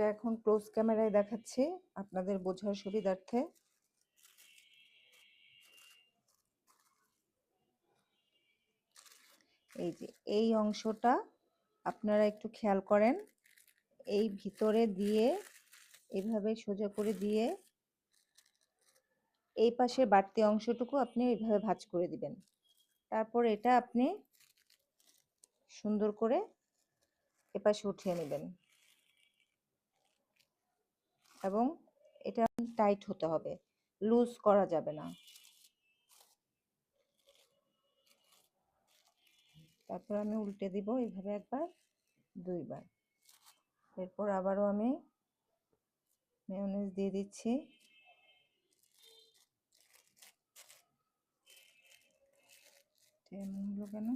এটা এখন ক্লোজ ক্যামেরায় দেখাচ্ছি আপনাদের বোঝার সুবিধার্থে। এই যে, এই অংশটা আপনারা একটু খেয়াল করেন। এই ভিতরে দিয়ে এইভাবে সোজা করে দিয়ে, এই পাশের বাড়তি অংশটুকু আপনি এইভাবে ভাজ করে দিবেন। তারপর এটা আপনি সুন্দর করে এপাশে উঠিয়ে নেবেন। এবং এটা টাইট হতে হবে। লুজ করা যাবে না। তারপর আমি উল্টে দিব এইভাবে একবার, দুইবার। এরপর আবারও আমি মেয়নিজ দিয়ে দিচ্ছি। এমন হলো কেন?